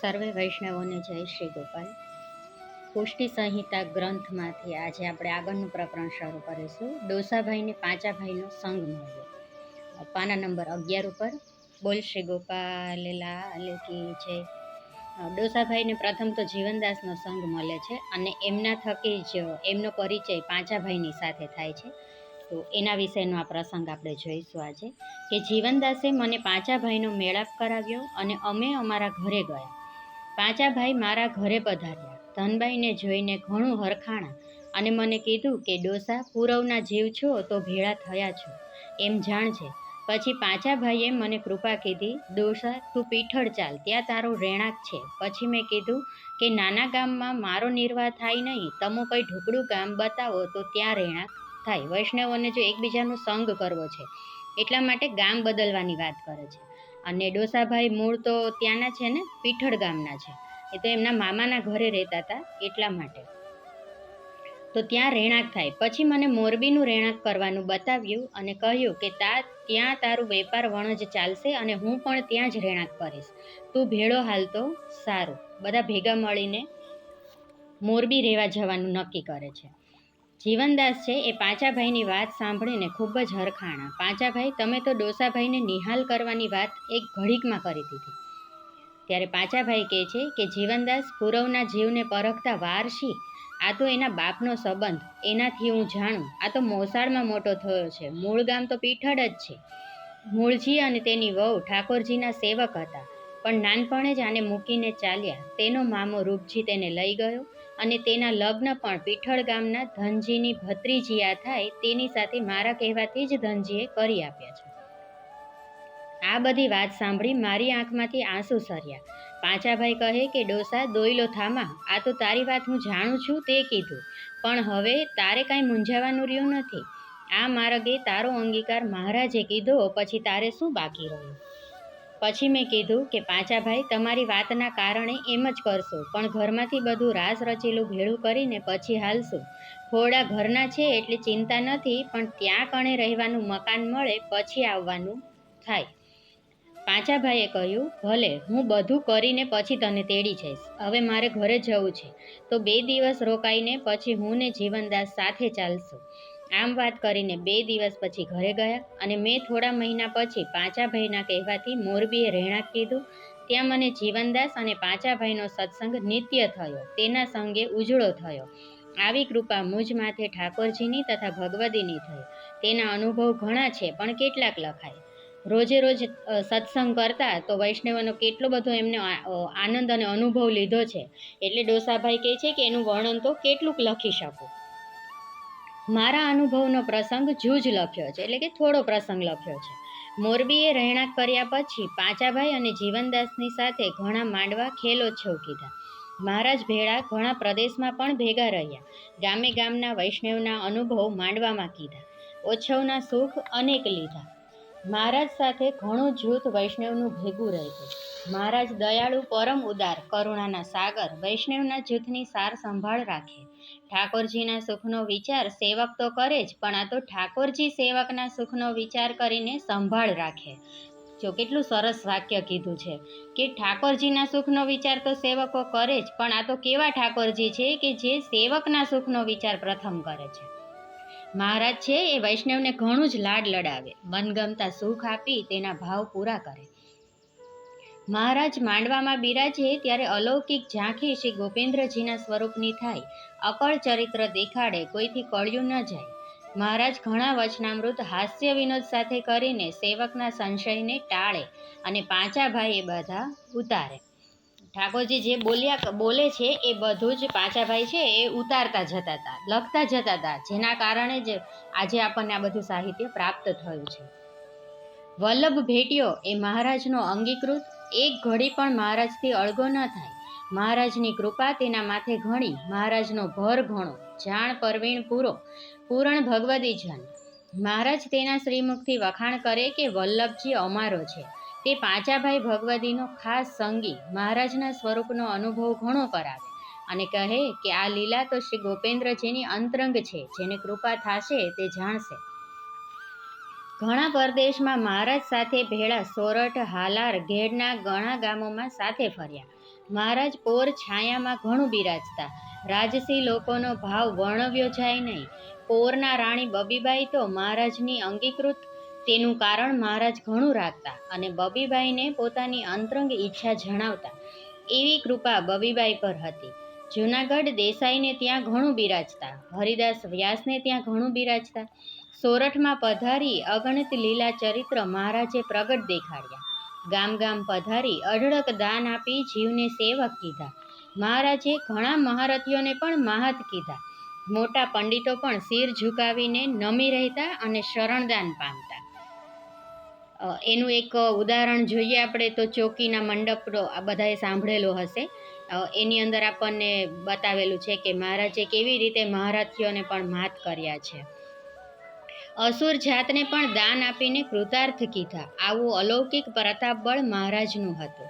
સર્વે વૈષ્ણવોને જય શ્રી ગોપાલ. પુષ્ટિ સંહિતા ગ્રંથમાંથી આજે આપણે આગળનું પ્રકરણ શરૂ કરીશું. ડોસાભાઈને પાંચાભાઈનો સંગ મળ્યો. પાના નંબર અગિયાર ઉપર. બોલ શ્રી ગોપાલ, લાલ કી જય. ડોસાભાઈને પ્રથમ તો જીવનદાસનો સંગ મળે છે અને એમના થકી જ એમનો પરિચય પાંચાભાઈની સાથે થાય છે. તો એના વિશેનો આ પ્રસંગ આપણે જોઈશું આજે. કે જીવનદાસે મને પાંચાભાઈનો મેળાપ કરાવ્યો અને અમે અમારા ઘરે ગયા. પાંચાભાઈ મારા ઘરે પધાર્યા. ધનબાઈને જોઈને ઘણું હરખાણા અને મને કીધું કે, ડોસા, પૂરવના જીવ છો તો ભેળા થયા છો. એમ જાણજે. પછી પાંચાભાઈએ મને કૃપા કીધી, ડોસા, તું પીઠળ ચાલ, ત્યાં તારો રહેણાંક છે. પછી મેં કીધું કે, નાના ગામમાં મારો નિર્વાહ થાય નહીં, તમે કંઈ ઢુકડું ગામ બતાવો તો ત્યાં રહેણાંક થાય. વૈષ્ણવોને જો એકબીજાનો સંગ કરવો છે, એટલા માટે ગામ બદલવાની વાત કરે છે. અને ડોસાભાઈ મૂળ તો ત્યાંના છે ને, પીઠળ ગામના છે. એ તો એમના મામાના ઘરે રહેતા હતા એટલા માટે. તો ત્યાં રહેણાંક થાય. પછી મને મોરબીનું રહેણાંક કરવાનું બતાવ્યું અને કહ્યું કે તા, ત્યાં તારું વેપાર વણજ ચાલશે અને હું પણ ત્યાં જ રહેણાંક કરીશ. તું ભેળો હાલ તો સારું. બધા ભેગા મળીને મોરબી રહેવા જવાનું નક્કી કરે છે. જીવનદાસ છે એ પાંચાભાઈની વાત સાંભળીને ખૂબ જ હરખાણા. પાંચાભાઈ, તમે તો ડોસાભાઈને નિહાલ કરવાની વાત એક ઘડીકમાં કરી દીધી. ત્યારે પાંચાભાઈ કહે છે કે, જીવનદાસ, પૂરવના જીવને પરખતા વારશી આ તો એના બાપનો સંબંધ. એનાથી હું જાણું. આ તો મોસાળમાં મોટો થયો છે. મૂળ ગામ તો પીઠળ જ છે. મૂળજી અને તેની વહુ ઠાકોરજીના સેવક હતા. પણ નાનપણે જ આને મૂકીને ચાલ્યા. તેનો મામો રૂપજી તેને લઈ ગયો. અને તેના લગ્ન પણ પીઠળ ગામના ધનજીની ભત્રીજીયા થાય તેની સાથે મારા કહેવાથી જ ધનજીએ કરી આપ્યા છે. આ બધી વાત સાંભળી મારી આંખમાંથી આંસુ સર્યા. પાંચાભાઈ કહે કે, ડોસા, દોયલો થામા. આ તો તારી વાત હું જાણું છું તે કીધું. પણ હવે તારે કાંઈ મૂંઝાવાનું રહ્યું નથી. આ માર્ગે તારો અંગીકાર મહારાજે કીધો, પછી તારે શું બાકી રહ્યું? પછી મેં કીધું કે પાંચાભાઈ તમારી વાતના કારણે એમ જ કરશો, પણ ઘરમાંથી બધું રાસ રચેલું ભેળું કરીને પછી હાલશું. થોડા ઘરના છે એટલે ચિંતા નથી, પણ ત્યાં કણે રહેવાનું મકાન મળે, પછી આવવાનું થાય. પાંચાભાઈએ કહ્યું, ભલે, હું બધું કરીને પછી તને તેડી જઈશ. હવે મારે ઘરે જવું છે. તો બે દિવસ રોકાઈને પછી હું ને જીવનદાસ સાથે ચાલશું. આમ વાત કરીને બે દિવસ પછી ઘરે ગયા અને મેં થોડા મહિના પછી પાંચાભાઈના કહેવાથી મોરબીએ રહેણાંક કીધું. ત્યાં મને જીવનદાસ અને પાંચાભાઈનો સત્સંગ નિત્ય થયો. તેના સંગે ઉજળો થયો. આવી કૃપા મુજ માથે ઠાકોરજીની તથા ભગવદીની થઈ. તેના અનુભવ ઘણા છે, પણ કેટલાક લખાય. રોજે રોજ સત્સંગ કરતા તો વૈષ્ણવનો કેટલો બધો એમને આનંદ અને અનુભવ લીધો છે. એટલે ડોસાભાઈ કહે છે કે એનું વર્ણન તો કેટલુંક લખી શકું. મારા અનુભવનો પ્રસંગ જૂજ લખ્યો છે, એટલે કે થોડો પ્રસંગ લખ્યો છે. મોરબીએ રહેણાંક કર્યા પછી પાંચાભાઈ અને જીવનદાસની સાથે ઘણા માંડવા ખેલોત્સવ કીધા મહારાજ ભેળા ઘણા પ્રદેશમાં પણ ભેગા રહ્યા. ગામે ગામના વૈષ્ણવના અનુભવ માંડવામાં કીધા. ઓછવના સુખ અનેક લીધા. મહારાજ સાથે ઘણું જૂથ વૈષ્ણવનું ભેગું રહેતું મહારાજ દયાળુ પરમ ઉદાર, કરુણાના સાગર વૈષ્ણવના જૂથની સાર સંભાળ રાખે. ઠાકોરજીના સુખનો વિચાર સેવક તો કરે જ, પણ આ તો ઠાકોરજી સેવકના સુખનો વિચાર કરીને સંભાળ રાખે. જો કેટલું સરસ વાક્ય કીધું છે કે ઠાકોરજીના સુખનો વિચાર તો સેવકો કરે જ, પણ આ તો કેવા ઠાકોરજી છે કે જે સેવકના સુખનો વિચાર પ્રથમ કરે છે? મહારાજ છે એ વૈષ્ણવને ઘણું જ લાડ લડાવે. મનગમતા સુખ આપી તેના ભાવ પૂરા કરે. મહારાજ માંડવામાં બિરાજે ત્યારે અલૌકિક ઝાંખી શ્રી ગોપેન્દ્રજીના સ્વરૂપની થાય. અકળ ચરિત્ર દેખાડે, કોઈથી કળ્યું ન જાય. મહારાજ ઘણા વચનામૃત હાસ્ય વિનોદ સાથે કરીને સેવકના સંશયને ટાળે અને પાંચાભાઈ એ બધા ઉતારે. ઠાકોરજી જે બોલ્યા બોલે છે, એ બધું જ પાંચાભાઈ છે, એ ઉતારતા જતા હતા, લખતા જતા હતા, જેના કારણે જ આજે આપણને આ બધું સાહિત્ય પ્રાપ્ત થયું છે. વલ્લભ ભેટ્યો એ મહારાજનો અંગીકૃત, એક ઘડી પણ મહારાજથી અળગો ન થાય. મહારાજની કૃપા તેના માથે ઘણી, મહારાજનો ભર ઘણો, જાણ પરવીણ પૂરો, પૂરણ ભગવદી જન મહારાજ તેના શ્રીમુખથી વખાણ કરે કે વલ્લભજી અમારો છે. તે પાંચાભાઈ ભગવદીનો ખાસ સંગી મહારાજના સ્વરૂપનો અનુભવ ઘણો કરાવે. અને કહે કે આ લીલા તો શ્રી ગોપેન્દ્રજીની અંતરંગ છે, જેને કૃપા થશે તે જાણશે. ઘણા પરદેશમાં મહારાજ સાથે ભેળા સોરઠ, હાલાર, ઘેડના ઘણા ગામોમાં સાથે ફર્યા. મહારાજ પોર છાયામાં ઘણું બિરાજતા. રાજસી લોકોનો ભાવ વર્ણવ્યો જાય નહીં. પોરના રાણી બબીબાઈ તો મહારાજની અંગીકૃત તેનું કારણ મહારાજ ઘણું રાખતા અને બબીબાઈને પોતાની અંતરંગ ઈચ્છા જણાવતા. એવી કૃપા બબીબાઈ પર હતી. જૂનાગઢ દેસાઈને ત્યાં ઘણું બિરાજતા. હરિદાસ વ્યાસને ત્યાં ઘણું બિરાજતા. સોરઠમાં પધારી અગણિત લીલા ચરિત્ર મહારાજે પ્રગટ દેખાડ્યા. ગામ ગામ પધારી અઢળક દાન આપી જીવને સેવક કીધા. મહારાજે ઘણા મહારથીઓને પણ મહાત કીધા. મોટા પંડિતો પણ શિર ઝુકાવીને નમી રહેતા અને શરણદાન પામતા. એનું એક ઉદાહરણ જોઈએ આપણે તો ચોકીના મંડપનો આ બધાએ સાંભળેલો હશે. એની અંદર આપણને બતાવેલું છે કે મહારાજે કેવી રીતે મહારથીઓને પણ માત કર્યા છે. અસુર જાતને પણ દાન આપીને કૃતાર્થ કીધા. આવું અલૌકિક પ્રતાપબળ મહારાજનું હતું.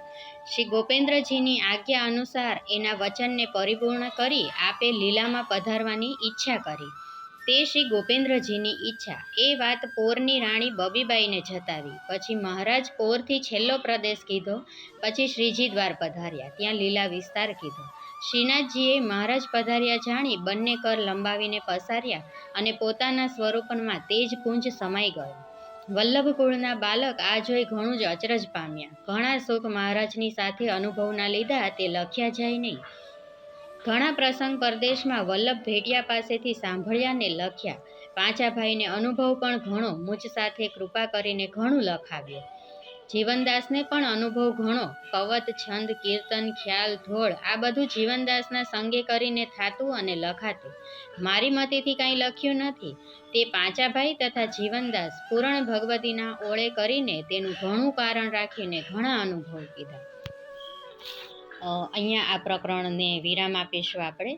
શ્રી ગોપેન્દ્રજીની આજ્ઞા અનુસાર એના વચનને પરિપૂર્ણ કરી આપે લીલામાં પધારવાની ઈચ્છા કરી. તે શ્રી ગોપેન્દ્રજીની ઈચ્છા. એ વાત પોરની રાણી બબીબાઈને જતાવી. પછી મહારાજ પોરથી છેલ્લો પ્રદેશ કીધો, પછી શ્રીજી દ્વાર પધાર્યા. ત્યાં લીલા વિસ્તાર કીધો. શ્રીનાથજીએ મહારાજ પધાર્યા જાણી બંને કર લંબાવીને પસાર્યા અને પોતાના સ્વરૂપમાં તેજ પુંજ સમાઈ ગયો. વલ્લભકુળના બાલક આ જોઈ ઘણું જ અચરજ પામ્યા. ઘણા સુખ મહારાજની સાથે અનુભવના લીધા તે લખ્યા જાય નહીં. ઘણા પ્રસંગ પરદેશમાં વલ્લભ ભેટિયા પાસેથી સાંભળ્યા ને લખ્યા. પાંચાભાઈને અનુભવ પણ ઘણો. મુજ સાથે કૃપા કરીને ઘણું લખાવ્યું. જીવનદાસને પણ અનુભવ ઘણો. કવત, છંદ, કીર્તન, ખ્યાલ, ધોળ, આ બધું જીવનદાસના સંગે કરીને થાતું અને લખાતું. મારી મતેથી કાંઈ લખ્યું નથી. તે પાંચાભાઈ તથા જીવનદાસ પૂરણ ભગવતીના ઓળે કરીને તેનું ઘણું કારણ રાખીને ઘણા અનુભવ કીધા. અહીંયા આ પ્રકરણને વિરામ આપીશું આપણે.